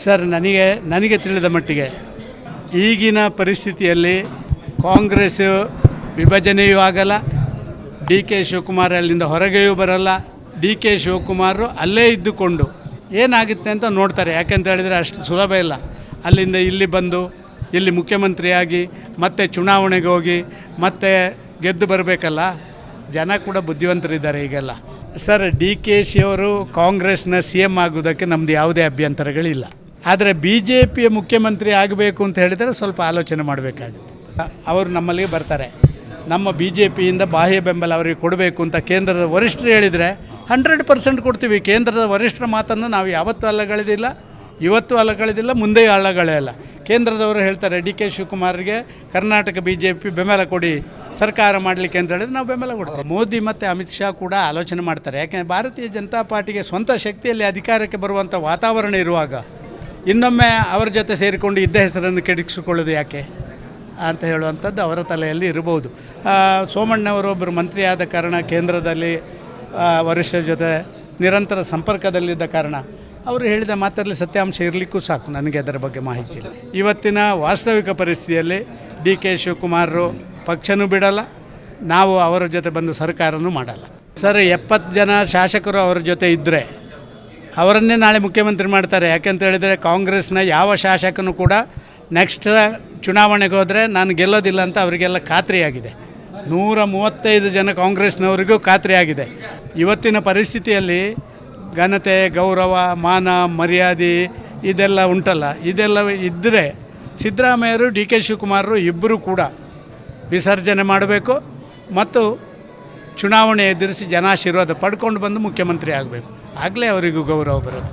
Sir, ನನಗೆ ನನಗೆ ತಿಳಿದ ಮಟ್ಟಿಗೆ ಈಗಿನ ಪರಿಸ್ಥಿತಿಯಲ್ಲಿ ಕಾಂಗ್ರೆಸ್ ವಿಭಜನೆಯೂ ಆಗಲ್ಲ, ಡಿ ಕೆ ಶಿವಕುಮಾರ್ ಅಲ್ಲಿಂದ ಹೊರಗೆಯೂ ಬರಲ್ಲ, ಡಿ ಕೆ ಶಿವಕುಮಾರ್ ಅಲ್ಲೇ ಇದ್ದುಕೊಂಡು ಏನಾಗುತ್ತೆ ಅಂತ ನೋಡ್ತಾರೆ. ಯಾಕೆಂತ ಹೇಳಿದರೆ ಅಷ್ಟು ಸುಲಭ ಇಲ್ಲ. ಅಲ್ಲಿಂದ ಇಲ್ಲಿ ಬಂದು, ಇಲ್ಲಿ ಮುಖ್ಯಮಂತ್ರಿಯಾಗಿ, ಮತ್ತೆ ಚುನಾವಣೆಗೆ ಹೋಗಿ, ಮತ್ತೆ ಗೆದ್ದು ಬರಬೇಕಲ್ಲ? ಜನ ಕೂಡ ಬುದ್ಧಿವಂತರಿದ್ದಾರೆ ಈಗೆಲ್ಲ. ಸರ್, ಡಿ ಕೆ ಶಿಯವರು ಕಾಂಗ್ರೆಸ್ನ ಸಿ ಎಂ ಆಗೋದಕ್ಕೆ ನಮ್ಮದು ಯಾವುದೇ ಅಭ್ಯಂತರಗಳಿಲ್ಲ. ಆದರೆ ಬಿ ಜೆ ಪಿಯ ಮುಖ್ಯಮಂತ್ರಿ ಆಗಬೇಕು ಅಂತ ಹೇಳಿದರೆ ಸ್ವಲ್ಪ ಆಲೋಚನೆ ಮಾಡಬೇಕಾಗುತ್ತೆ. ಅವರು ನಮ್ಮಲ್ಲಿಗೆ ಬರ್ತಾರೆ. ನಮ್ಮ ಬಿ ಜೆ ಪಿಯಿಂದ ಬಾಹ್ಯ ಬೆಂಬಲ ಅವರಿಗೆ ಕೊಡಬೇಕು ಅಂತ ಕೇಂದ್ರದ ವರಿಷ್ಠರು ಹೇಳಿದರೆ ಹಂಡ್ರೆಡ್ ಪರ್ಸೆಂಟ್ ಕೊಡ್ತೀವಿ. ಕೇಂದ್ರದ ವರಿಷ್ಠರ ಮಾತನ್ನು ನಾವು ಯಾವತ್ತೂ ಅಲ್ಲಗಳಿದಿಲ್ಲ, ಇವತ್ತು ಅಲ್ಲಗಳೆದಿಲ್ಲ, ಮುಂದೆ ಅಲ್ಲಗಳೆಯಲ್ಲ ಕೇಂದ್ರದವರು ಹೇಳ್ತಾರೆ, ಡಿ ಕೆ ಶಿವಕುಮಾರ್ಗೆ ಕರ್ನಾಟಕ ಬಿ ಜೆ ಪಿ ಬೆಂಬಲ ಕೊಡಿ, ಸರ್ಕಾರ ಮಾಡಲಿಕ್ಕೆ ಅಂತ ಹೇಳಿದ್ರೆ ನಾವು ಬೆಂಬಲ ಕೊಡ್ತೀವಿ. ಮೋದಿ ಮತ್ತು ಅಮಿತ್ ಶಾ ಕೂಡ ಆಲೋಚನೆ ಮಾಡ್ತಾರೆ. ಯಾಕೆಂದರೆ ಭಾರತೀಯ ಜನತಾ ಪಾರ್ಟಿಗೆ ಸ್ವಂತ ಶಕ್ತಿಯಲ್ಲಿ ಅಧಿಕಾರಕ್ಕೆ ಬರುವಂಥ ವಾತಾವರಣ ಇರುವಾಗ ಇನ್ನೊಮ್ಮೆ ಅವರ ಜೊತೆ ಸೇರಿಕೊಂಡು ಇದ್ದ ಹೆಸರನ್ನು ಕೆಡಿಸಿಕೊಳ್ಳೋದು ಯಾಕೆ ಅಂತ ಹೇಳುವಂಥದ್ದು ಅವರ ತಲೆಯಲ್ಲಿ ಇರಬಹುದು. ಸೋಮಣ್ಣವರು ಒಬ್ಬರು ಮಂತ್ರಿ ಆದ ಕಾರಣ ಕೇಂದ್ರದಲ್ಲಿ ವರಿಷ್ಠರ ಜೊತೆ ನಿರಂತರ ಸಂಪರ್ಕದಲ್ಲಿದ್ದ ಕಾರಣ ಅವರು ಹೇಳಿದ ಮಾತಲ್ಲಿ ಸತ್ಯಾಂಶ ಇರಲಿಕ್ಕೂ ಸಾಕು ನನಗೆ ಅದರ ಬಗ್ಗೆ ಮಾಹಿತಿ ಇಲ್ಲ. ಇವತ್ತಿನ ವಾಸ್ತವಿಕ ಪರಿಸ್ಥಿತಿಯಲ್ಲಿ ಡಿ ಕೆ ಶಿವಕುಮಾರರು ಪಕ್ಷನೂ ಬಿಡಲ್ಲ, ನಾವು ಅವರ ಜೊತೆ ಬಂದು ಸರ್ಕಾರನೂ ಮಾಡಲ್ಲ. ಸರ್, ಎಪ್ಪತ್ತು ಜನ ಶಾಸಕರು ಅವರ ಜೊತೆ ಇದ್ದರೆ ಅವರನ್ನೇ ನಾಳೆ ಮುಖ್ಯಮಂತ್ರಿ ಮಾಡ್ತಾರೆ. ಯಾಕೆಂತ ಹೇಳಿದರೆ ಕಾಂಗ್ರೆಸ್ನ ಯಾವ ಶಾಸಕನು ಕೂಡ ನೆಕ್ಸ್ಟ್ ಚುನಾವಣೆಗೆ ಹೋದರೆ ನಾನು ಗೆಲ್ಲೋದಿಲ್ಲ ಅಂತ ಅವರಿಗೆಲ್ಲ ಖಾತ್ರಿಯಾಗಿದೆ. ನೂರ ಮೂವತ್ತೈದು ಜನ ಕಾಂಗ್ರೆಸ್ನವರಿಗೂ ಖಾತ್ರಿಯಾಗಿದೆ. ಇವತ್ತಿನ ಪರಿಸ್ಥಿತಿಯಲ್ಲಿ ಘನತೆ, ಗೌರವ, ಮಾನ, ಮರ್ಯಾದೆ ಇದೆಲ್ಲ ಉಂಟಲ್ಲ. ಇದೆಲ್ಲ ಇದ್ದರೆ ಸಿದ್ದರಾಮಯ್ಯರು, ಡಿ ಕೆ ಶಿವಕುಮಾರರು ಇಬ್ಬರೂ ಕೂಡ ವಿಸರ್ಜನೆ ಮಾಡಬೇಕು ಮತ್ತು ಚುನಾವಣೆ ಎದುರಿಸಿ ಜನಾಶೀರ್ವಾದ ಪಡ್ಕೊಂಡು ಬಂದು ಮುಖ್ಯಮಂತ್ರಿ ಆಗಬೇಕು. ಆಗಲೇ ಅವರಿಗೂ ಗೌರವ ಬರೋದು